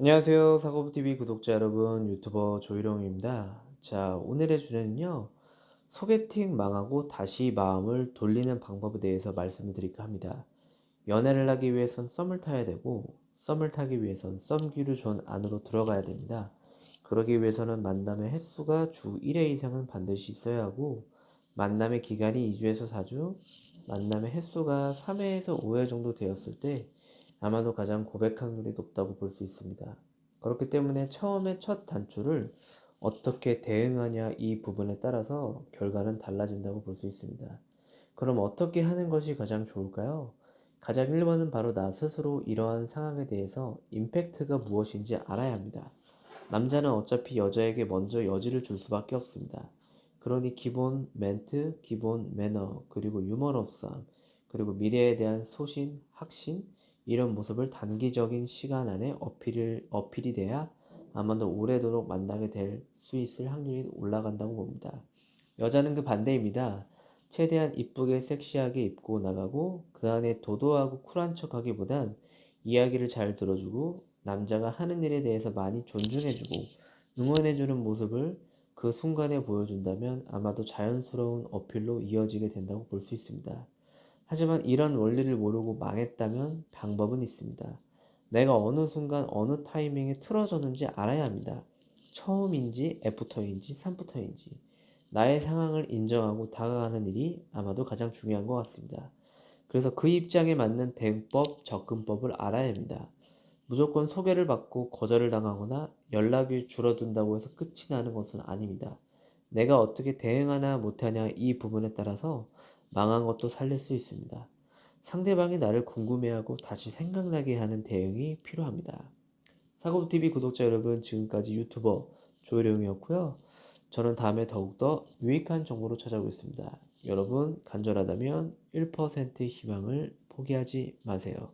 안녕하세요. 사고TV 구독자 여러분, 유튜버 조희룡입니다. 자, 오늘의 주제는요, 소개팅 망하고 다시 마음을 돌리는 방법에 대해서 말씀을 드릴까 합니다. 연애를 하기 위해선 썸을 타야 되고, 썸을 타기 위해선 썸귀류 존 안으로 들어가야 됩니다. 그러기 위해서는 만남의 횟수가 주 1회 이상은 반드시 있어야 하고, 만남의 기간이 2주에서 4주, 만남의 횟수가 3회에서 5회 정도 되었을 때, 아마도 가장 고백 확률이 높다고 볼 수 있습니다. 그렇기 때문에 처음에 첫 단추를 어떻게 대응하냐 이 부분에 따라서 결과는 달라진다고 볼 수 있습니다. 그럼 어떻게 하는 것이 가장 좋을까요? 가장 1번은 바로 나 스스로 이러한 상황에 대해서 임팩트가 무엇인지 알아야 합니다. 남자는 어차피 여자에게 먼저 여지를 줄 수밖에 없습니다. 그러니 기본 멘트, 기본 매너, 그리고 유머러스함, 그리고 미래에 대한 소신, 확신, 이런 모습을 단기적인 시간 안에 어필을, 어필이 돼야 아마도 오래도록 만나게 될 수 있을 확률이 올라간다고 봅니다. 여자는 그 반대입니다. 최대한 이쁘게 섹시하게 입고 나가고 그 안에 도도하고 쿨한 척하기보단 이야기를 잘 들어주고 남자가 하는 일에 대해서 많이 존중해주고 응원해주는 모습을 그 순간에 보여준다면 아마도 자연스러운 어필로 이어지게 된다고 볼 수 있습니다. 하지만 이런 원리를 모르고 망했다면 방법은 있습니다. 내가 어느 순간 어느 타이밍에 틀어졌는지 알아야 합니다. 처음인지 애프터인지 삼부터인지 나의 상황을 인정하고 다가가는 일이 아마도 가장 중요한 것 같습니다. 그래서 그 입장에 맞는 대응법, 접근법을 알아야 합니다. 무조건 소개를 받고 거절을 당하거나 연락이 줄어든다고 해서 끝이 나는 것은 아닙니다. 내가 어떻게 대응하나 못하냐 이 부분에 따라서 망한 것도 살릴 수 있습니다. 상대방이 나를 궁금해하고 다시 생각나게 하는 대응이 필요합니다. 사고TV 구독자 여러분, 지금까지 유튜버 조혜령이었고요. 저는 다음에 더욱더 유익한 정보로 찾아오겠습니다. 여러분, 간절하다면 1% 희망을 포기하지 마세요.